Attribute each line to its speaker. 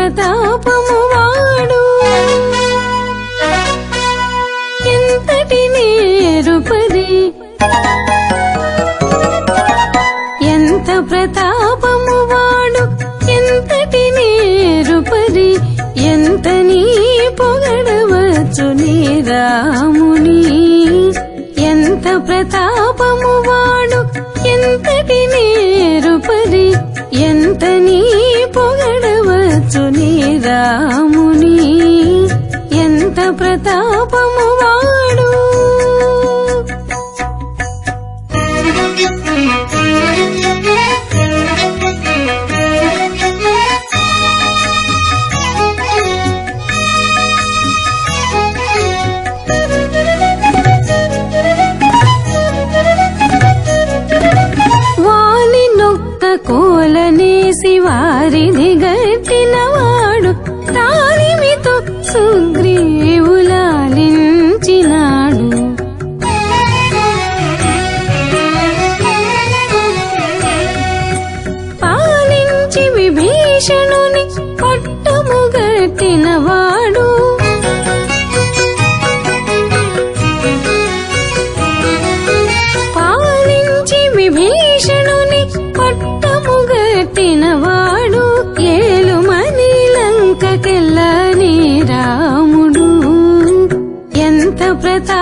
Speaker 1: ప్రతాపము వాడు. ఎంతటి నేరుపది? ఎంత ప్రతాపము వాడు? ఎంతటి నేరుపది? ఎంత నీ పొగడవచ్చు నీ రాముని? ఎంత ప్రతాపము వాడు? ఎంతటి కోలనేసి వారిని గట్టినవాడు తానిమితో సుగ్రీవులాలించినాడు పాలించి విభీషణుని పట్టము గట్టినవాడు పాలించి విభీషణుని పట్టము గట్టినవాడు 到